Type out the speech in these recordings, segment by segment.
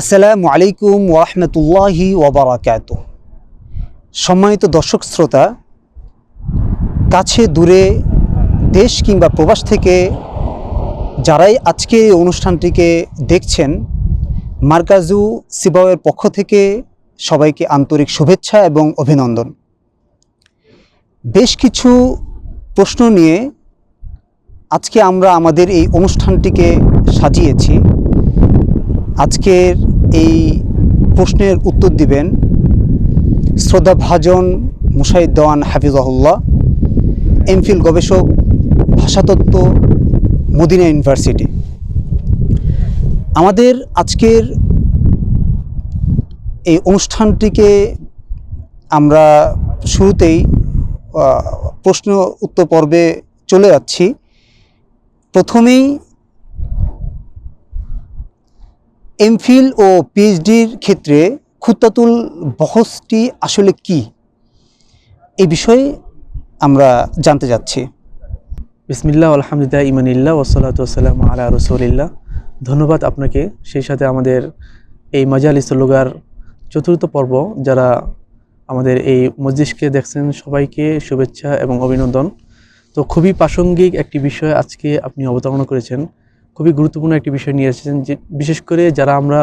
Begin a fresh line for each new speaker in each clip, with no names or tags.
আসসালামু আলাইকুম ওরহমতুল্লাহি ওবরাকাত সম্মানিত দর্শক শ্রোতা, কাছে দূরে দেশ কিংবা প্রবাস থেকে যারাই আজকে এই অনুষ্ঠানটিকে দেখছেন, মার্কাজু সিবাওয়ের পক্ষ থেকে সবাইকে আন্তরিক শুভেচ্ছা এবং অভিনন্দন। বেশ কিছু প্রশ্ন নিয়ে আজকে আমরা আমাদের এই অনুষ্ঠানটিকে সাজিয়েছি। আজকের এই প্রশ্নের উত্তর দিবেন শ্রদ্ধাভাজন মুশাহিদ দেওয়ান হাফিজাহুল্লাহ, এমফিল গবেষক, ভাষাতত্ত্ব, মদিনা ইউনিভার্সিটি। আমাদের আজকের এই অনুষ্ঠানটিকে আমরা শুরুতেই প্রশ্ন উত্তর পর্বে চলে যাচ্ছি। প্রথমেই এমফিল ও পিএইচডির ক্ষেত্রে খুত্তাতুল বহসটি আসলে কি? এই বিষয়ে আমরা জানতে যাচ্ছি।
বিসমিল্লাহ, আলহামদুলিল্লাহ, ইমানিল্লাহ ওসলাত ওসালাম আলা রসুলিল্লাহ। ধন্যবাদ আপনাকে সেই সাথে আমাদের এই মজাল ইসলুগার চতুর্থ পর্ব। যারা আমাদের এই মসজিদকে দেখছেন, সবাইকে শুভেচ্ছা এবং অভিনন্দন। তো খুবই প্রাসঙ্গিক একটি বিষয় আজকে আপনি অবতারণা করেছেন। খুবই গুরুত্বপূর্ণ একটি বিষয় নিয়ে এসেছেন যে বিশেষ করে যারা আমরা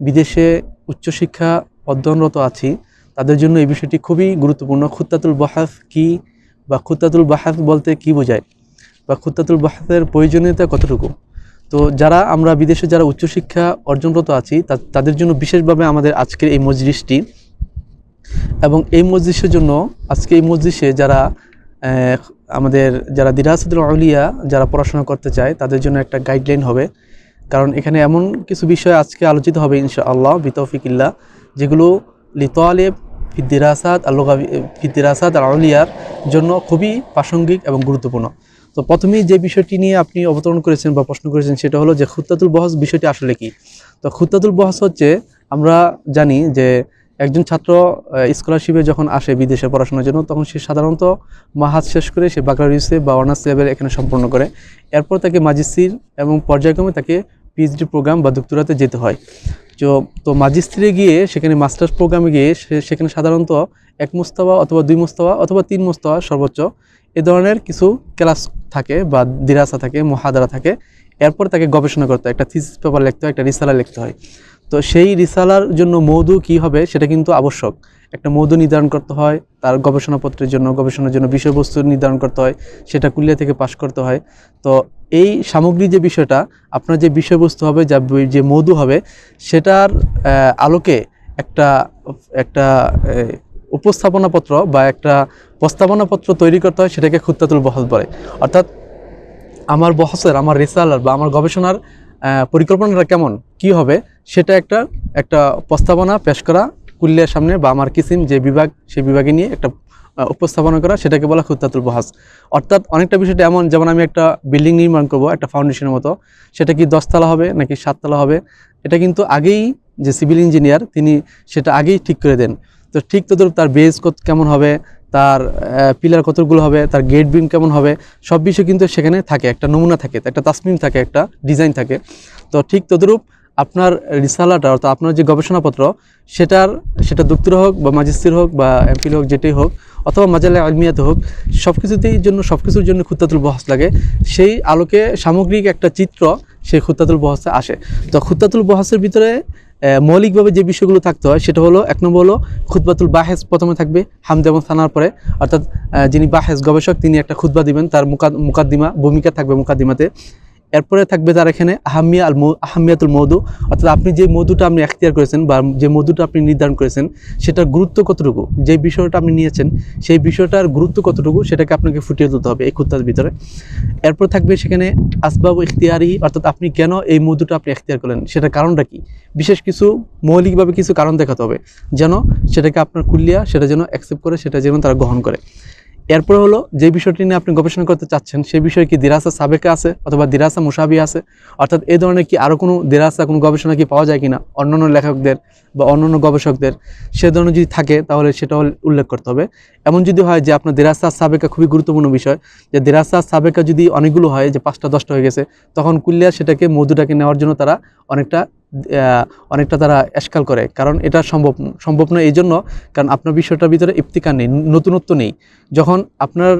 বিদেশে উচ্চশিক্ষা অধ্যয়নরত আছি, তাদের জন্য এই বিষয়টি খুবই গুরুত্বপূর্ণ। খুত্তাতুল বাহাস কি বা খুত্তাতুল বাহাস বলতে কি বোঝায় বা খুত্তাতুল বাহাসের প্রয়োজনীয়তা কতটুকু? তো যারা আমরা বিদেশে যারা উচ্চশিক্ষা অর্জনরত আছি তাদের জন্য বিশেষভাবে আমাদের আজকের এই মজলিসটি এবং এই মজলিসের জন্য আজকে এই মজলিসে যারা আমাদের যারা দিরাসুল আউলিয়া যারা পড়াশোনা করতে চায়, তাদের জন্য একটা গাইডলাইন হবে। কারণ এখানে এমন কিছু বিষয় আজকে আলোচিত হবে ইনশা আল্লাহ বিতৌফিকিল্লা যেগুলো লিতোয়ালেব ফিদ্দিরাসাদ আল্লাহ ফিদ্দিরাসাদ আউলিয়ার জন্য খুবই প্রাসঙ্গিক এবং গুরুত্বপূর্ণ। তো প্রথমেই যে বিষয়টি নিয়ে আপনি অবতরণ করেছেন বা প্রশ্ন করেছেন, সেটা হলো যে খুত্তাতুল বহস বিষয়টি আসলে কি? তো খুত্তাতুল বহস হচ্ছে, আমরা জানি যে একজন ছাত্র স্কলারশিপে যখন আসে বিদেশে পড়াশোনার জন্য, তখন সে সাধারণত মাহাজ শেষ করে সে বাকারিসে বা অনার্স লেভেল এখানে সম্পন্ন করে। এরপর তাকে মাজিস্ট্রির এবং পর্যায়ক্রমে তাকে পিএইচডি প্রোগ্রাম বা ডক্টরাতে যেতে হয়। তো তো মাজিস্ট্রিয়ে গিয়ে সেখানে মাস্টার্স প্রোগ্রামে গিয়ে সেখানে সাধারণত এক মুস্তাবা অথবা দুই মুস্তাবা অথবা তিন মুস্তাবা সর্বোচ্চ এ ধরনের কিছু ক্লাস থাকে বা দিরাসা থাকে, মহাদারা থাকে। এরপর তাকে গবেষণা করতে হয়, একটা থিসিস পেপার লিখতে হয়, একটা রিসালা লিখতে হয়। তো সেই রিসালার জন্য মৌদু কি হবে সেটা কিন্তু আবশ্যক। একটা মৌদু নির্ধারণ করতে হয়, তার গবেষণাপত্রের জন্য, গবেষণার জন্য বিষয়বস্তু নির্ধারণ করতে হয়, সেটা কুলিয়া থেকে পাশ করতে হয়। তো এই সামগ্রী যে বিষয়টা, আপনার যে বিষয়বস্তু হবে, যা যে মধু হবে, সেটার আলোকে একটা একটা উপস্থাপনাপত্র বা একটা প্রস্তাবনাপত্র তৈরি করতে হয়, সেটাকে খুত্তাতুল বহস বলে। অর্থাৎ আমার বহসের, আমার রিসালার বা আমার গবেষণার পরিকল্পনাটা কেমন, কি হবে সেটা একটা একটা প্রস্তাবনা পেশ করা কুল্লিয়ার সামনে বা আমার কিসিম যে বিভাগ সেই বিভাগে নিয়ে একটা উপস্থাপনা করা, সেটাকে বলা খুত্তাতুল বহাস। অর্থাৎ অনেকটা বিষয়টা এমন, যেমন আমি একটা বিল্ডিং নির্মাণ করব, একটা ফাউন্ডেশনের মতো, সেটা কি দশতলা হবে নাকি সাততলা হবে? এটা কিন্তু আগেই যে সিভিল ইঞ্জিনিয়ার তিনি সেটা আগেই ঠিক করে দেন। তো ঠিক তদ্রুপ তার বেস কত, কেমন হবে? তার পিলার কতগুলো হবে? তার গেট বিম কেমন হবে? সব বিষয় কিন্তু সেখানে থাকে, একটা নমুনা থাকে, একটা তাসমিম থাকে, একটা ডিজাইন থাকে। তো ঠিক তদ্রূপ আপনার রিসালাটা, অর্থাৎ আপনার যে গবেষণাপত্র, সেটার, সেটা দুক্তর হোক বা মাজিস্তির হোক বা এমফিল হোক, যেটাই হোক, অথবা মাজালে আলমিয়াতে হোক সব কিছুতেই জন্য সব কিছুর জন্য খুত্তাতুল বহস লাগে। সেই আলোকে সামগ্রিক একটা চিত্র, সেই খুত্তাতুল বহসে আসে। তো খুত্তাতুল বহসের ভিতরে মৌলিকভাবে যে বিষয়গুলো থাকতে হয়, সেটা হলো, এক নম্বর হলো, খুতবাতুল বাহেস প্রথমে থাকবে, হামদ এবং থানার পরে। অর্থাৎ যিনি বাহেস গবেষক, তিনি একটা খুতবা দিবেন, তার মুকাদ, মুকাদ্দিমা, ভূমিকা থাকবে মুকাদ্দিমাতে। এরপরে থাকবে তার এখানে আহামিয়া আল আহামিয়াতুল মৌদু। অর্থাৎ আপনি যে মধুটা আপনি এখতিয়ার করেছেন বা যে মধুটা আপনি নির্ধারণ করেছেন, সেটার গুরুত্ব কতটুকু? যে বিষয়টা আপনি নিয়েছেন, সেই বিষয়টার গুরুত্ব কতটুকু, সেটাকে আপনাকে ফুটিয়ে তুলতে হবে এই খুত্তার ভিতরে। এরপর থাকবে সেখানে আসবাব ইখতিয়ারি, অর্থাৎ আপনি কেন এই মধুটা আপনি এখতিয়ার করলেন? সেটার কারণটা কি? বিশেষ কিছু মৌলিকভাবে কিছু কারণ দেখাতে হবে। যেন সেটাকে আপনার কুলিয়া, সেটা যেন অ্যাকসেপ্ট করে, সেটা যেন তারা গ্রহণ করে। এরপর হলো যে বিষয়টি নিয়ে আপনি গবেষণা করতে চাচ্ছেন সেই বিষয়ে কি দিরাসা সাবেকে আছে অথবা দিরাসা মুসাবি আছে? অর্থাৎ এই ধরনের কি আরও কোনো দিরাসা, কোনো গবেষণা কি পাওয়া যায় কিনা? অন্যান্য লেখকদের বা অন্যান্য গবেষকদের, সে ধরনের যদি থাকে তাহলে সেটা উল্লেখ করতে হবে। এমন যদি হয় যে আপনার দেরাসা সাবেকা খুবই গুরুত্বপূর্ণ বিষয়, যে দেরাসা সাবেকা যদি অনেকগুলো হয়, যে পাঁচটা, দশটা হয়ে গেছে, তখন কুল্লিয়া সেটাকে, মধুটাকে নেওয়ার জন্য তারা অনেকটা অনেকটা তারা এসকাল করে। কারণ এটা সম্ভব সম্ভব নয় এই জন্য, কারণ আপনার বিষয়টার ভিতরে ইফতিকার নেই, নতুনত্ব নেই। যখন আপনার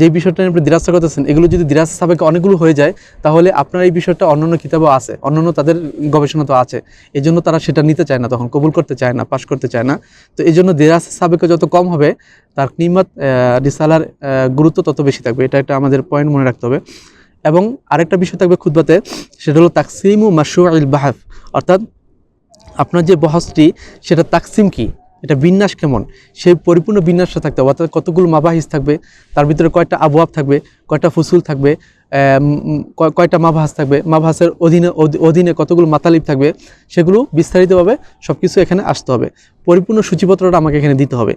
যে বিষয়টা নিয়ে আপনি দিরাসা করতেছেন, এগুলো যদি দিরাসা সাবেকে অনেকগুলো হয়ে যায়, তাহলে আপনার এই বিষয়টা অন্যান্য কিতাবও আছে, অন্যান্য তাদের গবেষণা তো আছে। এই জন্য তারা সেটা নিতে চায় না তখন। কবুল করতে চায় না, পাশ করতে চায় না। তো এই জন্য দিরাসা সাবেকে যত কম হবে, তার কিমত রিসালার গুরুত্ব তত বেশি থাকবে। এটা একটা আমাদের পয়েন্ট মনে রাখতে হবে। এবং আরেকটা বিষয় থাকবে খুদবাতে, সেটা হলো তাকসিম ও মাসু আল বাহাফ। অর্থাৎ আপনার যে বহসটি, সেটা তাকসিম কি? এটা বিন্যাস কেমন? সেই পরিপূর্ণ বিন্যাসটা থাকতে হবে। অর্থাৎ কতগুলো মাবাহিস থাকবে, তার ভিতরে কয়টা আবহাব থাকবে, কয়টা ফুসুল থাকবে কয়টা মাভাস থাকবে? মাভাসের অধীনে অধীনে কতগুলো মাতালিব থাকবে? সেগুলো বিস্তারিতভাবে সব কিছু এখানে আসতে হবে। পরিপূর্ণ সূচিপত্রটা আমাকে এখানে দিতে হবে।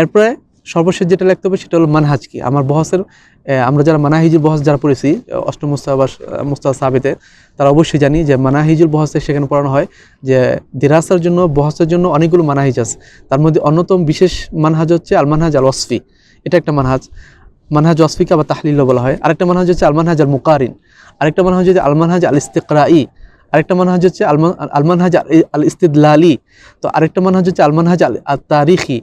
এরপরে সর্বশেষ যেটা লিখতে হবে সেটা হলো মানহাজ কি? আমার বহসের আমরা যারা মানাহিজুল বহস যারা পড়েছি অষ্টম মুস্তাবা মুস্তাহ সাবেতে, তারা অবশ্যই জানি যে মানাহিজুল বহসে সেখানে পড়ানো হয় যে দিরাসার জন্য, বহসের জন্য অনেকগুলো মানাহিজ আছে। তার মধ্যে অন্যতম বিশেষ মানহাজ হচ্ছে আল মানহাজ আল ওয়াসফি এটা একটা মানহাজ। মানহাজ ওয়াসফিকা বা তাহলিল বলা হয়। আরেকটা মানহাজ হচ্ছে আলমানহাজ আল মুকারিন আরেকটা মানহাজ হচ্ছে আল মানহাজ আল ইস্তিকরাই আরেকটা মানহাজ হচ্ছে আলমান আলমানহাজ আল ইস্তিদলালি তো আরেকটা মানহাজ হচ্ছে আলমানহাজ আল তারিখি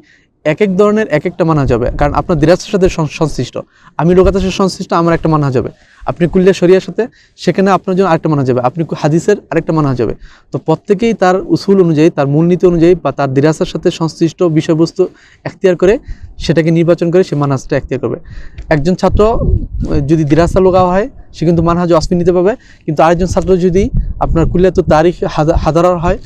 এক এক ধরনের এক একটা মানহাজ হবে। কারণ আপনার দিরাজের সাথে সংশ্লিষ্ট। আমি লোকাতের সাথে সংশ্লিষ্ট, আমার একটা মানহাজ হবে। আপনি কুল্লিয়া শরিয়ার সাথে, সেখানে আপনার জন্য আরেকটা মানহাজ হবে আপনি হাদিসের আরেকটা মানহাজ যাবে। তো প্রত্যেকেই তার উসুল অনুযায়ী, তার মূলনীতি অনুযায়ী বা তার দিরাসার সাথে সংশ্লিষ্ট বিষয়বস্তু এখতিয়ার করে সেটাকে নির্বাচন করে সে মানহাজটা এখতিয়ার করবে। একজন ছাত্র যদি দিরাসা লোগা হয়, সে কিন্তু মানহাজ অসমি নিতে পারবে। কিন্তু আরেকজন ছাত্র যদি আপনার কুল্লিয়া তো তারিখ হাদারার হয়,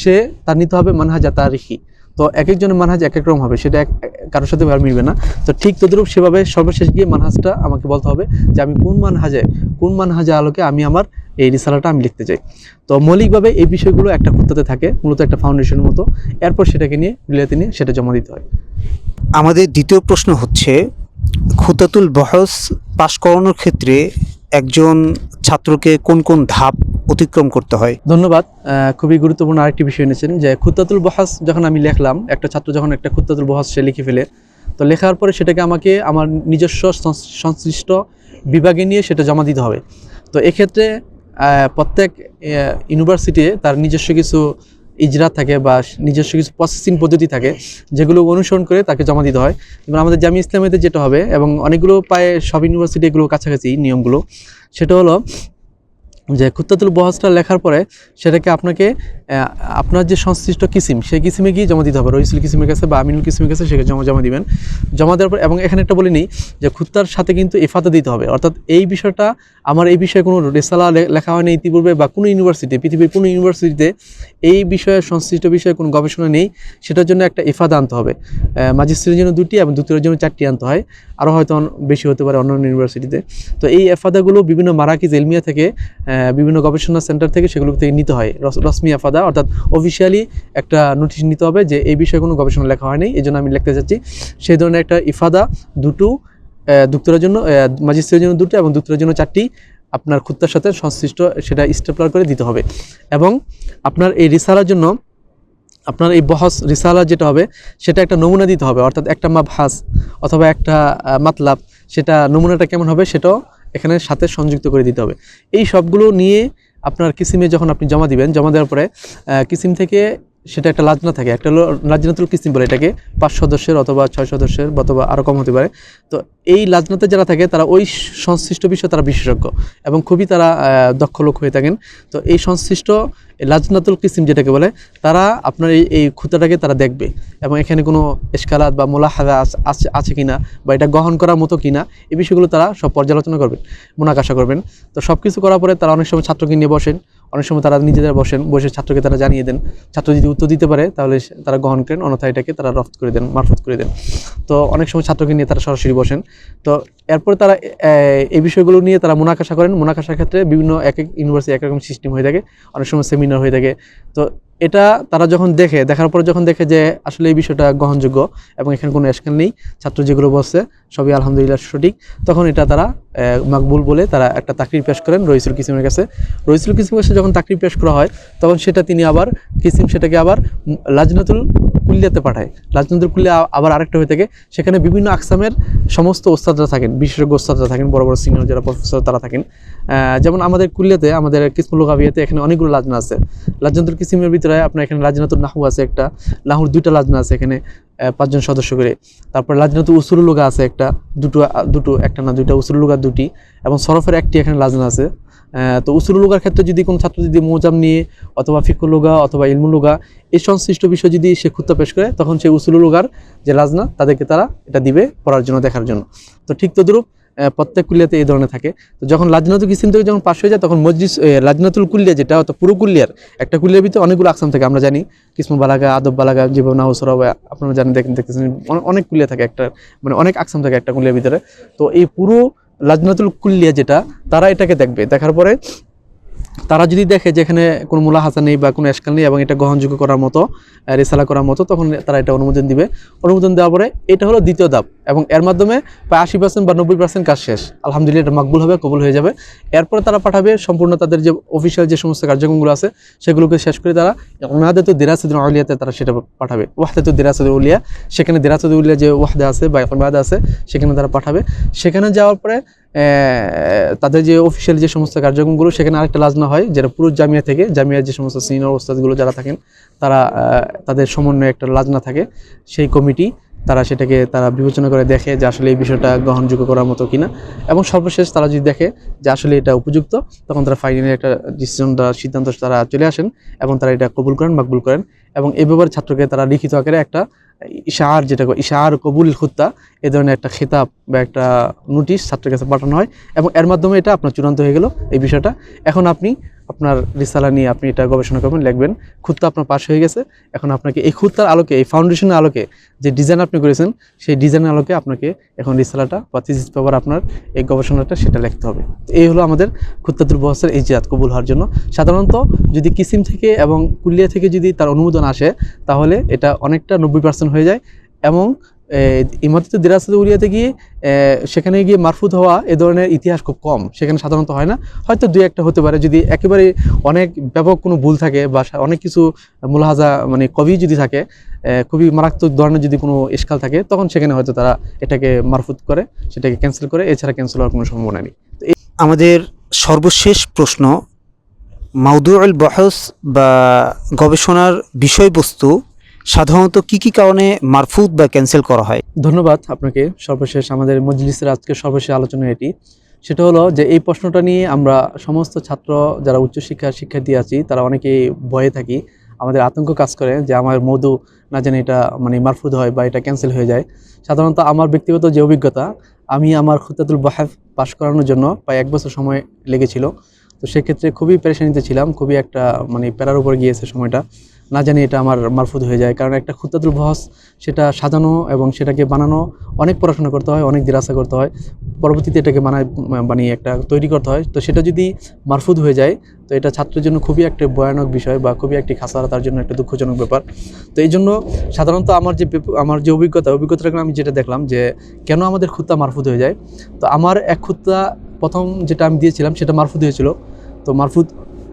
সে তার নিতে হবে মানহাজা তারিখি। তো এক একজনের মানহাজ এক এক রকম হবে, সেটা এক কারোর সাথে মিলবে না। তো ঠিক তদ্রূপ সেভাবে সর্বশেষ গিয়ে মানহাজটা আমাকে বলতে হবে যে আমি কোন মানহাজে কোন মানহাজে আলোকে আমি আমার এই রিসালাটা আমি লিখতে চাই। তো মৌলিকভাবে এই বিষয়গুলো একটা খুঁতাতে থাকে, মূলত একটা ফাউন্ডেশনের মতো। এরপর সেটাকে নিয়ে বিলিয়াতে নিয়ে সেটা জমা দিতে হয়।
আমাদের দ্বিতীয় প্রশ্ন হচ্ছে, খুতাতুল বহস পাশ করানোর ক্ষেত্রে একজন ছাত্রকে কোন কোন ধাপ অতিক্রম করতে হয়?
ধন্যবাদ। খুবই গুরুত্বপূর্ণ আরেকটি বিষয় এনেছেন যে খুত্তাতুল বহাস যখন আমি লিখলাম, একটা ছাত্র যখন একটা খুত্তাতুল বহাস সে লিখে ফেলে, তো লেখার পরে সেটাকে আমাকে আমার নিজস্ব সংশ্লিষ্ট বিভাগে নিয়ে সেটা জমা দিতে হবে। তো এক্ষেত্রে প্রত্যেক ইউনিভার্সিটি তার নিজস্ব কিছু ইজরা থাকে বা নিজস্ব কিছু প্রসেসিং পদ্ধতি থাকে, যেগুলো অনুসরণ করে তাকে জমা দিতে হয়। যেমন আমাদের জামি ইসলামেতে যেটা হবে, এবং অনেকগুলো পায়ে সব ইউনিভার্সিটি এগুলো কাছাকাছি নিয়মগুলো, সেটা হলো যে খুত্তাতুল বহাজটা লেখার পরে সেটাকে আপনাকে আপনার যে সংশ্লিষ্ট কিসিম, সেই কিসিমে গিয়ে জমা দিতে হবে। রইসুল কিসিমের কাছে বা আমিনুল কিসিমের কাছে সেখানে জমা জমা দিবেন। জমা দেওয়ার পর এবং এখানে একটা বলে নিই যে খুত্তার সাথে কিন্তু ইফাতা দিতে হবে। অর্থাৎ এই বিষয়টা আমার এই বিষয়ে কোনো রেসালা লেখা হয়নি ইতিপূর্বে বা কোনো ইউনিভার্সিটি পৃথিবীর কোনো ইউনিভার্সিটিতে এই বিষয়ে সংশ্লিষ্ট বিষয়ে কোনো গবেষণা নেই। সেটার জন্য একটা ইফাদা আনতে হবে। ম্যাজিস্ট্রেটের জন্য দুটি এবং দ্বিতীয়ের জন্য চারটি আনতে হয়। আরও হয়তো বেশি হতে পারে অন্যান্য ইউনিভার্সিটিতে। তো এই এফাদাগুলো বিভিন্ন মারাকিজ এলমিয়া থেকে বিভিন্ন গবেষণা সেন্টার থেকে সেগুলো থেকে নিতে হয়। রস- রসমি আফাদা অর্থাৎ অফিসিয়ালি একটা নোটিশ নিতে হবে যে এই বিষয়ে কোনো গবেষণা লেখা হয়নি, এই জন্য আমি লিখতে চাচ্ছি সেই ধরনের একটা ইফাদা দুটো দুক্তরের জন্য ম্যাজিস্ট্রেটের জন্য দুটো এবং দুক্তরের জন্য চারটি আপনার খুত্তার সাথে সংশ্লিষ্ট সেটা স্টেপলার করে দিতে হবে। এবং আপনার এই রিসালার জন্য, আপনার এই বহস রিসালা যেটা হবে, সেটা একটা নমুনা দিতে হবে, অর্থাৎ একটা মা মাবহাস অথবা একটা মাতলাব, সেটা নমুনাটা কেমন হবে সেটাও এখানে সাথে সংযুক্ত করে দিতে হবে। এই সবগুলো নিয়ে আপনার কিসিমে যখন আপনি জমা দিবেন জমা দেওয়ার পরে কিসিম থেকে সেটা একটা লাজনা থাকে। একটা হলো লাজনাতুল কিসিম বলে এটাকে, পাঁচ সদস্যের অথবা ছয় সদস্যের অথবা আরও কম হতে পারে। তো এই লাজনাতে যারা থাকে, তারা ওই সংশ্লিষ্ট বিষয়ে তারা বিশেষজ্ঞ এবং খুবই তারা দক্ষ লোক হয়ে থাকেন। তো এই সংশ্লিষ্ট লাজনাতুল কিসিম যেটাকে বলে, তারা আপনার এই এই খুঁতাটাকে তারা দেখবে এবং এখানে কোনো এসকালাত বা মোলাহাদা আছ- আছে আছে কিনা বা এটা গ্রহণ করার মতো কিনা, এই বিষয়গুলো তারা সব পর্যালোচনা করবেন, মোনাকাশা করবেন। তো সব কিছু করার পরে তারা অনেক সময় ছাত্রকে নিয়ে বসেন। অনেক সময় তারা নিজেদের বসেন, বসে ছাত্রকে তারা জানিয়ে দেন। ছাত্র যদি উত্তর দিতে পারে, তাহলে তারা গ্রহণ করেন অন্যথা এটাকে তারা রফত করে দেন, মারফত করে দেন। তো অনেক সময় ছাত্রকে নিয়ে তারা সরাসরি বসেন। তো এরপর তারা এই বিষয়গুলো নিয়ে তারা মোনাকাশা করেন। মোনাকাশার ক্ষেত্রে বিভিন্ন এক এক ইউনিভার্সিটি এক রকম সিস্টেম হয়ে থাকে। অনেক সময় সেমিনার হয়ে থাকে। তো এটা তারা যখন দেখে, দেখার পরে যখন দেখে যে আসলে এই বিষয়টা গ্রহণযোগ্য এবং এখানে কোনো এসকাল নেই, ছাত্র যেগুলো বসছে সবই আলহামদুলিল্লাহ সঠিক, তখন এটা তারা মাকবুল বলে তারা একটা তাকরির পেশ করেন রইসুল কিসিমের কাছে। রইসুল কিসিমের কাছে যখন তাকরির পেশ করা হয়, তখন সেটা তিনি আবার, কিসিম সেটাকে আবার লাজনাতুল কুল্লিয়াতে পাঠায়। লাজনাতুল কুল্লিয়া আবার আরেকটা হয়ে থাকে, সেখানে বিভিন্ন আকসামের সমস্ত ওস্তাদরা থাকেন, বিশেষজ্ঞ ওস্তাদরা থাকেন, বড় বড় সিনিয়র যারা প্রফেসর তারা থাকেন। যেমন আমাদের কুল্লিয়াতে, আমাদের কিসমুল গাবিয়াতে এখানে অনেকগুলো লাজনা আছে। লাজনাতুল কিসিমের ভিতরে আপনার এখানে লাজনাতুল নাহু আছে একটা। নাহুর দুইটা লাজনা আছে এখানে পাঁচজন সদস্য করে। তারপর লাজনাতুল উসুলুলুগা আছে একটা, দুটো দুটো, একটা না, দুইটা উসুলুলুগা দুটি, এবং সরফের একটি এখানে লাজনা আছে। তো উসুলুলুগার ক্ষেত্রে যদি কোনো ছাত্র যদি মোজাম নিয়ে, অথবা ফিকুলুগা অথবা ইলমুলুগা এই সংশ্লিষ্ট বিষয় যদি সে খুত্তা পেশ করে, তখন সেই উসুলুলুগার যে লাজনা, তাদেরকে তারা এটা দিবে পড়ার জন্য, দেখার জন্য। তো ঠিক তদ্রুপ প্রত্যেক কুলিয়াতে এই ধরনের থাকে। তো যখন লাজনাতুল কিসিম থেকে যখন পাশ হয়ে যায়, তখন মসজিদ লাজনাতুল কুলিয়া যেটা, অর্থাৎ পুরো কুলিয়ার একটা কুলিয়ার ভিতরে অনেকগুলো আসাম থাকে, আমরা জানি। কিসমু বালাগা, আদব বালাগা, জীবন নাহসরা আপনারা জানেন, দেখেন, দেখতেছেন অনেক কুলিয়া থাকে একটা মানে অনেক আসাম থাকে একটা কুলিয়ার ভিতরে। তো এই পুরো লাজনাতুল কুল্লিয়া যেটা, তারা এটাকে দেখবে। দেখার পরে তারা যদি দেখে যে এখানে কোনো মুলাহাসা নেই বা কোনো এসকাল নেই এবং এটা গ্রহণযোগ্য করার মতো রেসালা করার মতো, তখন তারা এটা অনুমোদন দিবে। অনুমোদন দেওয়ার পরে এটা হলো দ্বিতীয় ধাপ এবং এর মাধ্যমে প্রায় আশি পার্সেন্ট বা নব্বই পার্সেন্ট কাজ শেষ। আলহামদুলিল্লাহ এটা মকবুল হবে, কবুল হয়ে যাবে। এরপরে তারা পাঠাবে সম্পূর্ণ তাদের যে অফিসিয়াল যে সমস্ত কার্যক্রমগুলো আছে, সেগুলোকে শেষ করে তারা ওনাদের তো দিরাসুদ্দিন আউলিয়াতে তারা সেটা পাঠাবে। ওয়াহদে তো উলিয়া, সেখানে দিরাসুদ উলিয়া যে ওয়াহদা আছে বা ইবাদা আছে, সেখানে তারা পাঠাবে। সেখানে যাওয়ার পরে তাদের যে অফিসিয়াল যে সমস্ত কার্যক্রমগুলো, সেখানে আরেকটা লাজনা হয়, যেটা পুরো জামিয়া থেকে, জামিয়ার যে সমস্ত সিনিয়র ওস্তাদগুলো যারা থাকেন, তারা তাদের সমন্বয়ে একটা লাজনা থাকে। সেই কমিটি, তারা সেটাকে তারা বিবেচনা করে দেখে যে আসলে এই বিষয়টা গ্রহণযোগ্য করার মতো কিনা। এবং সর্বশেষ তারা যদি দেখে যে আসলে এটা উপযুক্ত, তখন তারা ফাইনালি একটা ডিসিশনটা সিদ্ধান্ত তারা চলে আসেন এবং তারা এটা কবুল করেন, মাকবুল করেন। এবং এই ব্যাপারে ছাত্রকে তারা লিখিত আকারে একটা ইশার যেটা ইশার কবুল খুত্তা এ ধরনের একটা খেতাব বা একটা নোটিশ ছাত্রের কাছে পাঠানো হয় এবং এর মাধ্যমে এটা আপনার চূড়ান্ত হয়ে গেল এই বিষয়টা। এখন আপনি আপনার রিসালা নিয়ে আপনি এটা গবেষণা করবেন, লিখবেন। খুত্তা আপনার পাশ হয়ে গেছে। এখন আপনাকে এই খুত্তার আলোকে, এই ফাউন্ডেশনের আলোকে যে ডিজাইন আপনি করেছেন, সেই ডিজাইনের আলোকে আপনাকে এখন রিসালাটা বা থিসিস পেপার আপনার এই গবেষণাটা সেটা লিখতে হবে। এই হলো আমাদের খুত্তাতুল বহসের এই জিয়াদ কবুল হওয়ার জন্য। সাধারণত যদি কিসিম থেকে এবং কুলিয়া থেকে যদি তার অনুমোদন আসে, তাহলে এটা অনেকটা নব্বই পার্সেন্ট হয়ে যায় এবং ইমাতিত দিরাসত উলিয়াতে গিয়ে সেখানে গিয়ে মারফুত হওয়া এ ধরনের ইতিহাস খুব কম। সেখানে সাধারণত হয় না। হয়তো দুই একটা হতে পারে। যদি একেবারে অনেক ব্যাপক কোনো ভুল থাকে বা অনেক কিছু মুলাহাজা মানে কবি যদি থাকে খুবই মারাত্মক ধরনের যদি কোনো ইস্কাল থাকে, তখন সেখানে হয়তো তারা এটাকে মারফুত করে, সেটাকে ক্যান্সেল করে। এছাড়া ক্যান্সেল হওয়ার কোনো সম্ভাবনা নেই।
আমাদের সর্বশেষ প্রশ্ন মাউদুল বহস বা গবেষণার বিষয়বস্তু সাধারণত কি কি কারণে মারফুত বা ক্যান্সেল করা হয়?
ধন্যবাদ আপনাকে। সর্বশেষ আমাদের মজলিসের আজকে সর্বশেষ আলোচনা এটি। সেটা হলো যে এই প্রশ্নটা নিয়ে আমরা সমস্ত ছাত্র যারা উচ্চশিক্ষার শিক্ষার্থী আছি, তারা অনেকেই ভয়ে থাকি। আমাদের আতঙ্ক কাজ করে যে আমার মধু না জানি এটা মানে মারফুদ হয় বা এটা ক্যান্সেল হয়ে যায়। সাধারণত আমার ব্যক্তিগত যে অভিজ্ঞতা, আমি আমার খুতাতুল বাহাফ পাশ করানোর জন্য প্রায় এক বছর সময় লেগেছিল। তো সেক্ষেত্রে খুবই পেরেশানিতে ছিলাম, খুবই একটা মানে প্যারার উপর গিয়েছে সময়টা। না জানি এটা আমার মারফুদ হয়ে যায়। কারণ একটা খুতাতুল বহস সেটা সাজানো এবং সেটাকে বানানো অনেক পড়াশোনা করতে হয়, অনেক দিরাসা করতে হয়। পরবর্তীতে এটাকে বানায়, বানিয়ে একটা তৈরি করতে হয়। তো সেটা যদি মারফুদ হয়ে যায়, তো এটা ছাত্রের জন্য খুবই একটা ভয়ানক বিষয় বা খুবই একটি খাসারা, তার জন্য একটা দুঃখজনক ব্যাপার। তো এই জন্য সাধারণত আমার যে আমার যে অভিজ্ঞতা অভিজ্ঞতাটা আমি যেটা দেখলাম যে কেন আমাদের খুত্তা মারফুদ হয়ে যায়, তো আমার এক খুত্তা প্রথম যেটা আমি দিয়েছিলাম, সেটা মারফুদ হয়েছিল। তো মারফুদ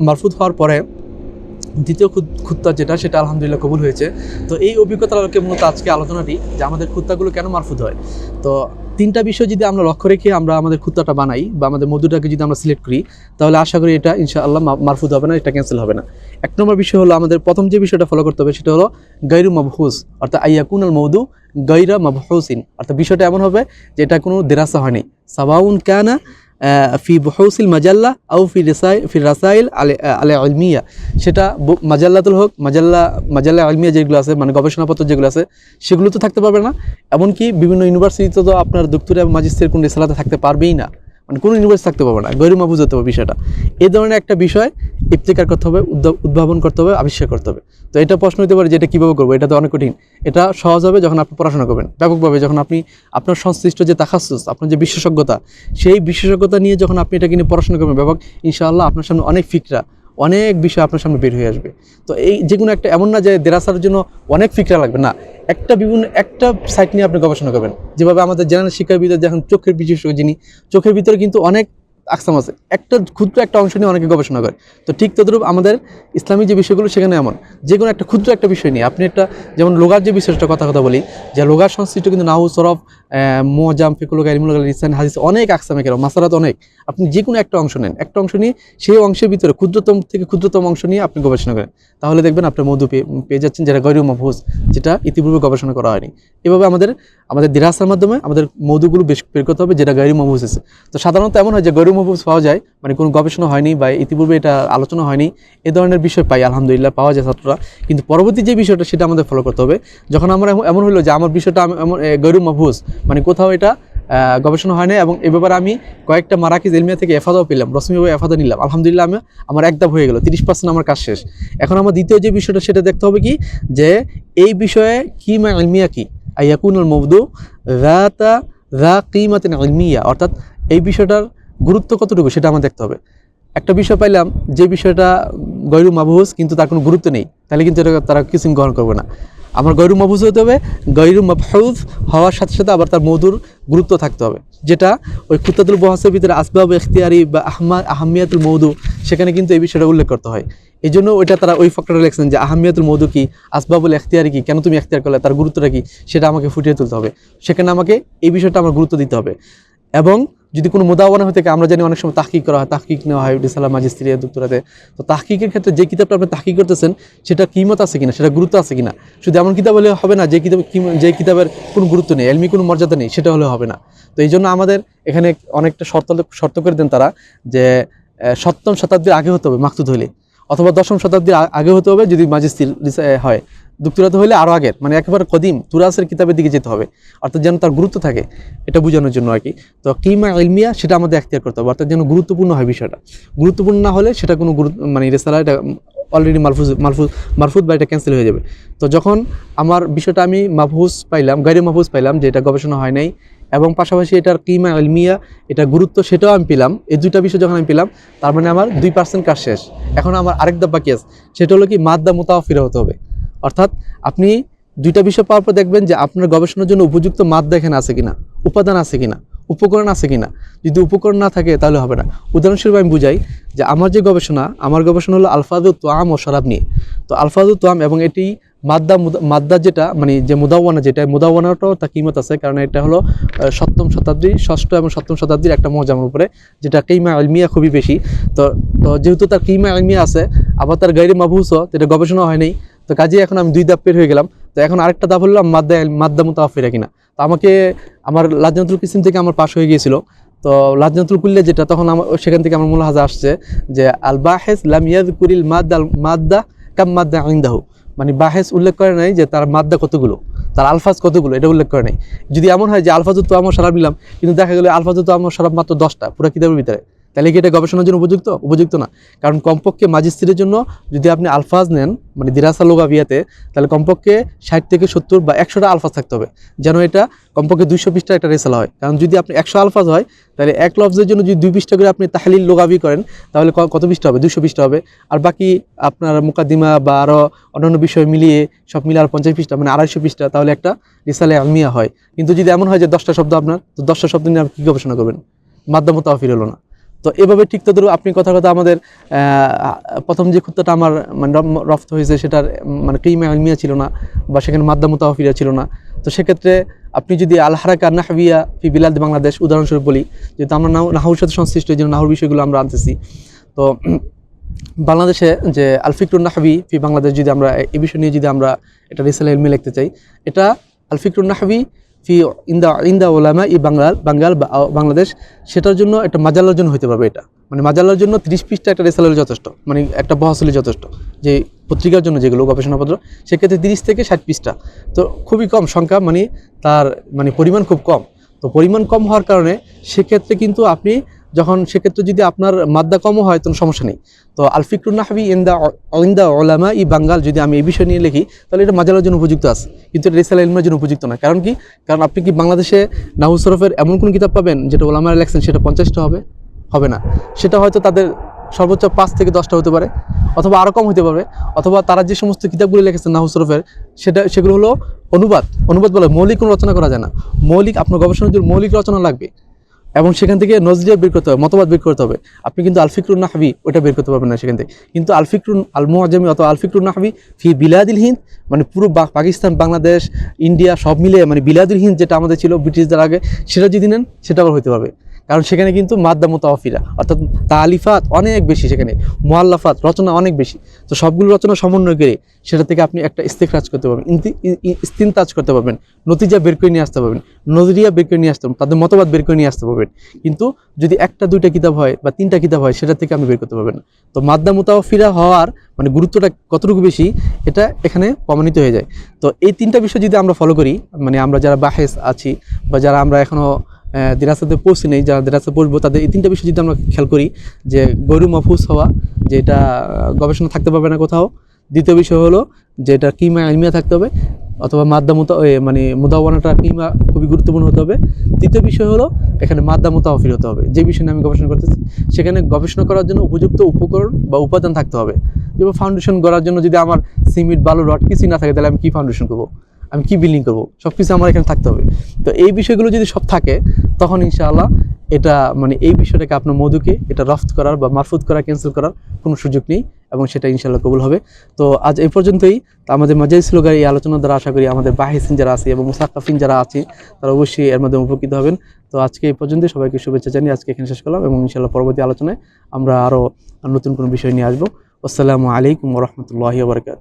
মারফুদ হওয়ার পরে দ্বিতীয় খুত্তা যেটা সেটা আলহামদুলিল্লাহ কবুল হয়েছে। তো এই অভিজ্ঞতার আলোকে মূলত আজকে আলোচনাটি যে আমাদের খুত্তাগুলো কেন মারফুদ হয়। তো তিনটা বিষয় যদি আমরা লক্ষ্য রেখে আমরা আমাদের খুত্তাটা বানাই বা আমাদের মধুটাকে যদি আমরা সিলেক্ট করি তাহলে আশা করি এটা ইনশাআল্লাহ মারফুদ হবে না এটা ক্যান্সেল হবে না। এক নম্বর বিষয় হলো আমাদের প্রথম যে বিষয়টা ফলো করতে হবে সেটা হলো গৈরু মাবহুস অর্থাৎ আইয়াকুন আল মৌদু গৈরা মাবহুসিন। অর্থাৎ বিষয়টা এমন হবে যে এটা কোনো দেরাসা হয়নি। সাবাউন কানা আহ, ফি বহৌসিল মাজাল্লা আউ ফি রেসাই, ফি রাসাইল আলে আলে আলমিয়া। সেটা মাজাল্লাতুল হোক, মাজাল্লা মাজাল্লা আলমিয়া যেগুলো আছে মানে গবেষণাপত্র যেগুলো আছে, সেগুলো তো থাকতে পারবে না। এমনকি বিভিন্ন ইউনিভার্সিটিতে তো আপনার দক্তরে মাজিস্ট্রের কোনো রেসালাতে থাকতে পারবেই না। মানে কোনো ইউনিভার্স থাকতে পারবে না গরিমা বুঝতে হবে বিষয়টা। এই ধরনের একটা বিষয় ইফতিকার করতে হবে উদ্ভাবন করতে হবে, আবিষ্কার করতে হবে। তো এটা প্রশ্ন হতে পারে যে এটা কীভাবে করব, এটা তো অনেক কঠিন। এটা সহজ হবে যখন আপনি পড়াশোনা করবেন। ব্যাপকভাবে যখন আপনি আপনার সংশ্লিষ্ট যে তাখাসুস, আপনার যে বিশেষজ্ঞতা, সেই বিশেষজ্ঞতা নিয়ে যখন আপনি এটা নিয়ে পড়াশোনা করবেন, ব্যাপক ইনশাআল্লাহ আপনার সামনে অনেক ফিকরা অনেক বিষয় আপনার সামনে বের হয়ে আসবে। তো এই যে কোনো একটা এমন না যে দেরাসার জন্য অনেক ফিকরা লাগবে, না। একটা বিভিন্ন, একটা সাইট নিয়ে আপনি গবেষণা করবেন। যেভাবে আমাদের জেনারেল শিক্ষাবিদের যখন চোখের বিশেষজ্ঞ যিনি, চোখের ভিতরে কিন্তু অনেক আকসাম আছে। একটা, ক্ষুদ্র একটা অংশ নিয়ে অনেকে গবেষণা করে। তো ঠিক তদ্রূপ আমাদের ইসলামী যে বিষয়গুলো সেখানে এমন। যে কোনো একটা ক্ষুদ্র একটা বিষয় নিয়ে আপনি একটা, যেমন লোগার যে বিষয়টা কথা কথা বলি, যে লোগার সংশ্লিষ্ট কিন্তু নাহু সরফ মোজাম ফিকুল ইলমুল ইসান হাদিস অনেক আকসামে কেন মাসারাত অনেক। আপনি যে কোনো একটা অংশ নেন, একটা অংশ নিয়ে সেই অংশের ভিতরে ক্ষুদ্রতম থেকে ক্ষুদ্রতম অংশ নিয়ে আপনি গবেষণা করেন। তাহলে দেখবেন আপনার মধু পেয়ে যাচ্ছেন যেটা গৈরু মফুজ যেটা ইতিপূর্বে গবেষণা করা হয়নি। এভাবে আমাদের আমাদের দিরাসার মাধ্যমে আমাদের মধুগুলো বেশ বের করতে হবে, যেটা গৈরু মফুজ আছে। তো সাধারণত এমন হয় যে গৈরু মফুজ পাওয়া যায় মানে কোনো গবেষণা হয়নি বা ইতিপূর্বে এটা আলোচনা হয়নি, এ ধরনের বিষয় পাই, আলহামদুলিল্লাহ পাওয়া যায় ছাত্ররা। কিন্তু পরবর্তী যে বিষয়টা, সেটা আমাদের ফলো করতে হবে। যখন আমরা এমন- হলো যে আমার বিষয়টা এমন গৈরু মফুজ মানে কোথাও এটা গবেষণা হয় না এবং এ ব্যাপারে আমি কয়েকটা মারাকিজ এলমিয়া থেকে এফাদাও পেলাম রসমিভাবে এফাদা নিলাম। আলহামদুলিল্লাহ আমি আমার একদম হয়ে গেল, তিরিশ পার্সেন্ট আমার কাজ শেষ। এখন আমার দ্বিতীয় যে বিষয়টা সেটা দেখতে হবে কি, যে এই বিষয়ে কি মা এলমিয়া কি? আইয়াকুনুল মবদু রাতা রা কিমাতিন এলমিয়া অর্থাৎ এই বিষয়টার গুরুত্ব কতটুকু সেটা আমার দেখতে হবে। একটা বিষয় পাইলাম, যে বিষয়টা গৈরু মাবহুস কিন্তু তার কোনো গুরুত্ব নেই, তাহলে কিন্তু এটা তারা কিছু গ্রহণ করবে না। আমার গৈরু মাবহুস হতে হবে গৈরু মাবহুজ হওয়ার সাথে সাথে আবার তার মধুর গুরুত্ব থাকতে হবে। যেটা ওই কুত্তাতুল বহাসের ভিতরে আসবাব এখতিয়ারি বা আহমা আহমিয়াতুল মৌদু, সেখানে কিন্তু এই বিষয়টা উল্লেখ করতে হয়। এই জন্য ওইটা তারা ওই ফক্টরে লেখছেন যে আহমিয়াতুল মৌদু কি, আসবাবুল এখতিয়ারি কি, কেন তুমি এখতিয়ার করলে, তার গুরুত্বটা কি, সেটা আমাকে ফুটিয়ে তুলতে হবে। সেখানে আমাকে এই বিষয়টা আমার গুরুত্ব দিতে হবে। এবং যদি কোনো মোদাওয়ানা হয়ে থাকে, আমরা জানি অনেক সময় তাহকিক করা হয়, তাহকিক নেওয়া হয় ডিসালা মাজিস্ত্রিয়া দুক্তরাতে তো তাহকিকের ক্ষেত্রে যে কিতাবটা আপনি তাহকিক করতেছেন, সেটা কিমত আছে কিনা, সেটা গুরুত্ব আছে কিনা? শুধু এমন কিতাব হলে হবে না, যে কিতাব যে কিতাবের কোনো গুরুত্ব নেই, এলমি কোনো মর্যাদা নেই, সেটা হলে হবে না। তো এই জন্য আমাদের এখানে অনেকটা শর্ত শর্ত করে দেন তারা যে সপ্তম শতাব্দীর আগে হতে হবে মাকতুদ হইলে। অথবা দশম শতাব্দীর আগে হতে হবে যদি মাজিস্তির হয়। দুক্তুরাতে হলে আরও আগের মানে একেবারে কদিম তুরাসের কিতাবের দিকে যেতে হবে। অর্থাৎ যেন তার গুরুত্ব থাকে, এটা বোঝানোর জন্য আর কি। তো কিমা ইলমিয়া, সেটা আমাদের এখতিয়ার করতে হবে। অর্থাৎ যেন গুরুত্বপূর্ণ হয় বিষয়টা। গুরুত্বপূর্ণ না হলে সেটা কোনো গুরুত্ব মানে রেসালা, এটা অলরেডি মারফুজ মারফুজ মারফুজ বা এটা ক্যান্সেল হয়ে যাবে। তো যখন আমার বিষয়টা আমি মাহফুজ পাইলাম গাড়ি মাহফুজ পাইলাম যে এটা গবেষণা হয় নাই, এবং পাশাপাশি এটার কিমা ইলমিয়া, এটা গুরুত্ব সেটাও আমি পেলাম, এই দুইটা বিষয় যখন আমি পেলাম, তার মানে আমার দুই পার্সেন্ট কাজ শেষ। এখন আমার আরেক ধাপ বাকি আছে, সেটা হলো কি মাদ্দা মোতাফিরা হতে হবে। অর্থাৎ আপনি দুইটা বিষয় পাওয়ার পর দেখবেন যে আপনার গবেষণার জন্য উপযুক্ত মাদ্দা এখানে আছে কিনা, উপাদান আছে কিনা, উপকরণ আছে কিনা। যদি উপকরণ না থাকে তাহলে হবে না। উদাহরণস্বরূপ আমি বুঝাই যে আমার যে গবেষণা, আমার গবেষণা হলো আলফাদু তোয়াম ও শরাব নিয়ে। তো আলফাদু তোয়াম এবং এটি মাদ্দা মুদা- মাদ্দা যেটা মানে যে মুদাওয়ানা যেটা মুদাওয়ানাটাও তার কিমত আছে। কারণ এটা হলো সপ্তম শতাব্দী, ষষ্ঠ এবং সপ্তম শতাব্দীর একটা মজামের উপরে, যেটা কিমা আলমিয়া খুবই বেশি। তো তো যেহেতু তার কিমা আলমিয়া আছে, আবার তার গাইরে মাবুসও এটা গবেষণা হয় নাই তো কাজে এখন আমি দুই ধাপ পের হয়ে গেলাম। তো এখন আরেকটা ধাপ হলো মাদ্দা মাদ্দা মুতাফিরা কিনা। তো আমাকে আমার লাজনাতুল কিসিম থেকে আমার পাশ হয়ে গিয়েছিল। তো লাজনাতুল কুল্লে যেটা, তখন আমার সেখান থেকে আমার মুলাহাজা আসছে যে, আল বাহেস লাম ইয়াযকুরিল মাদ্দা মাদ্দা কাম মাদ্দা ইনদাহু। মানে বাহেস উল্লেখ করে নাই যে তার মাদ্দা কতগুলো, তার আলফাজ কতগুলো, এটা উল্লেখ করে নাই। যদি এমন হয় যে আলফাজুত তো আমার সারাপ নিলাম, কিন্তু দেখা গেলো আলফাজুত আমার সারাপ মাত্র দশটা, পুরো কিতাবের ভিতরে। তাহলে কি এটা গবেষণার জন্য উপযুক্ত? উপযুক্ত না। কারণ কমপক্ষে মাজিস্ত্রির জন্য যদি আপনি আলফাজ নেন মানে দিরাসা লোগাবিয়াতে তাহলে কমপক্ষে ষাট থেকে সত্তর বা একশোটা আলফাজ থাকতে হবে। যেন এটা কমপক্ষে দুইশো পৃষ্ঠা একটা রেসালা হয়। কারণ যদি আপনি একশো আলফাজ হয়, তাহলে এক লফজের জন্য যদি দুই পৃষ্ঠা করে আপনি তাহলিল লোগাবি করেন, তাহলে কত পৃষ্ঠা হবে? দুশো পৃষ্ঠা হবে। আর বাকি আপনার মুকাদ্দিমা বা আরও অন্যান্য বিষয় মিলিয়ে সব মিলে আর পঞ্চাশ পৃষ্ঠা মানে আড়াইশো পৃষ্ঠা, তাহলে একটা রিসালে আলমিয়া হয়। কিন্তু যদি এমন হয় যে দশটা শব্দ আপনার, তো দশটা শব্দ নিয়ে আপনি কী গবেষণা করবেন? মাধ্যম তাফির হলো না। তো এভাবে ঠিক তদ্রুপ আপনি কথা কথা আমাদের প্রথম যে খুত্তাটা আমার মানে রফত হয়েছে সেটার মানে ক্রিমা আলমিয়া ছিল না বা সেখানে মাদ্দা মুতাফিরা ছিল না। তো সেক্ষেত্রে আপনি যদি আল হারাকা নাহবিয়া ফি বিলাদ বাংলাদেশ উদাহরণস্বরূপ বলি, যেহেতু আমরা নাহু- নাহুর সাথে সংশ্লিষ্ট এই জন্য নাহুর বিষয়গুলো আমরা আনতেছি। তো বাংলাদেশে যে আলফিকরুন নাহবি ফি বাংলাদেশ যদি আমরা, এই বিষয় নিয়ে যদি আমরা এটা রিসাল এলমি লিখতে চাই, এটা আলফিকরুন নাহবি ফি ইন্দা ইন্দা ওলামা ই বাংলার বাঙ্গাল বাংলাদেশ, সেটার জন্য একটা মাজালার জন্য হতে পারবে এটা। মানে মাজালার জন্য তিরিশ পিসটা একটা রেসালের যথেষ্ট মানে একটা বহসলি যথেষ্ট, যে পত্রিকার জন্য যেগুলো গবেষণাপত্র, সেক্ষেত্রে তিরিশ থেকে ষাট পিসটা তো খুবই কম সংখ্যা মানে তার মানে পরিমাণ খুব কম। তো পরিমাণ কম হওয়ার কারণে সেক্ষেত্রে কিন্তু আপনি যখন সেক্ষেত্রে যদি আপনার মাদ্দা কমও হয়, তখন সমস্যা নেই। তো আলফিকুর নাহবি ইন্দা ইন্দা ওলামা ই বাঙ্গাল যদি আমি এই বিষয় নিয়ে লিখি, তাহলে এটা মাজালার জন্য উপযুক্ত আছে। কিন্তু এটা রেসাল ইলমের জন্য উপযুক্ত না কারণ কি? কারণ আপনি কি বাংলাদেশে নাহু সরফের এমন কোন কিতাব পাবেন, যেটা ওলামার লেখছেন, সেটা পঞ্চাশটা হবে? হবে না। সেটা হয়তো তাদের সর্বোচ্চ পাঁচ থেকে দশটা হতে পারে, অথবা আরও কম হতে পারে, অথবা তারা যে সমস্ত কিতাবগুলো লিখেছেন নাহু সরফের সেটা, সেগুলো হলো অনুবাদ। অনুবাদ বলে মৌলিক কোনো রচনা করা যায় না। মৌলিক, আপনার গবেষণার জন্য মৌলিক রচনা লাগবে। এবং সেখান থেকে নজরিয়া বের করতে হবে, মতবাদ বের করতে হবে। আপনি কিন্তু আলফিকরুন নাহাবি, ওটা বের করতে পারবেন না সেখান থেকে। কিন্তু আলফিকরুন আলমোয়াজামি অথবা আলফিকরুন নাহাবি ফি বিলাদিল হিন্দ মানে পুরো পাকিস্তান, বাংলাদেশ, ইন্ডিয়া সব মিলে মানে বিলাদুল হিন্দ যেটা আমাদের ছিল ব্রিটিশদের আগে, সেটা যদি নেন, সেটা আবার হতে পারবে। কারণ সেখানে কিন্তু মাদ্দা মোতাফিরা অর্থাৎ তালিফাত অনেক বেশি সেখানে মোয়াল্লাফাত রচনা অনেক বেশি। তো সবগুলো রচনা সমন্বয় করে সেটা থেকে আপনি একটা ইস্তেকরাজ করতে পারবেন ইস্তিনতাজ করতে পারবেন, নতিজা বের করে নিয়ে আসতে পারবেন, নজরিয়া বের করে নিয়ে আসতে পারবেন, তাদের মতবাদ বের করে নিয়ে আসতে পারবেন। কিন্তু যদি একটা, দুইটা কিতাব হয় বা তিনটা কিতাব হয়, সেটা থেকে আপনি বের করতে পারবেন তো মাদ্দা মোতাফিরা হওয়ার মানে গুরুত্বটা কতটুকু বেশি, এটা এখানে প্রমাণিত হয়ে যায়। তো এই তিনটা বিষয় যদি আমরা ফলো করি মানে আমরা যারা বাহেস আছি বা যারা আমরা এখনও দিরাসাতে পৌঁছি নেই, যারা দিরাসা পড়ব তাদের এই তিনটা বিষয় যদি আমরা খেয়াল করি, যে গরু মাহফুজ হওয়া, যে এটা গবেষণা থাকতে পারবে না কোথাও। দ্বিতীয় বিষয় হলো, যে এটা কিমা আলমিয়া থাকতে হবে, অথবা মাদ্দা মতো মানে মুদাওয়ানাটা কিমা খুবই গুরুত্বপূর্ণ হতে হবে। তৃতীয় বিষয় হলো, এখানে মাদ্দা মোতাফির হতে হবে, যে বিষয় আমি গবেষণা করতেছি। সেখানে গবেষণা করার জন্য উপযুক্ত উপকরণ বা উপাদান থাকতে হবে। যেমন ফাউন্ডেশন করার জন্য যদি আমার সিমেন্ট, বালু, রড কিছুই না থাকে, তাহলে আমি কি ফাউন্ডেশন করব? আমি কি বিল্ডিং করব? সব কিছু আমার এখানে থাকতে হবে। তো এই বিষয়গুলো যদি সব থাকে, তখন ইনশাআল্লাহ এটা মানে এই বিষয়টাকে আপনার মধুকে এটা রফত করার বা মারফুত করা ক্যান্সেল করার কোনো সুযোগ নেই এবং সেটা ইনশাআল্লাহ কবুল হবে। তো আজ এই পর্যন্তই। আমাদের মাজাইস লোকের এই আলোচনা দ্বারা আশা করি আমাদের বাহিসিন যারা আছে এবং মুসাক্কাফিন যারা আছে, তারা অবশ্যই এর মাধ্যমে উপকৃত হবেন। তো আজকে এই পর্যন্তই। সবাইকে শুভেচ্ছা জানিয়ে আজকে এখানে শেষ করলাম এবং ইনশাআল্লাহ পরবর্তী আলোচনায় আমরা আরও নতুন কোনো বিষয় নিয়ে আসব। আসসালামু আলাইকুম রহমতুল্লাহি বারকাত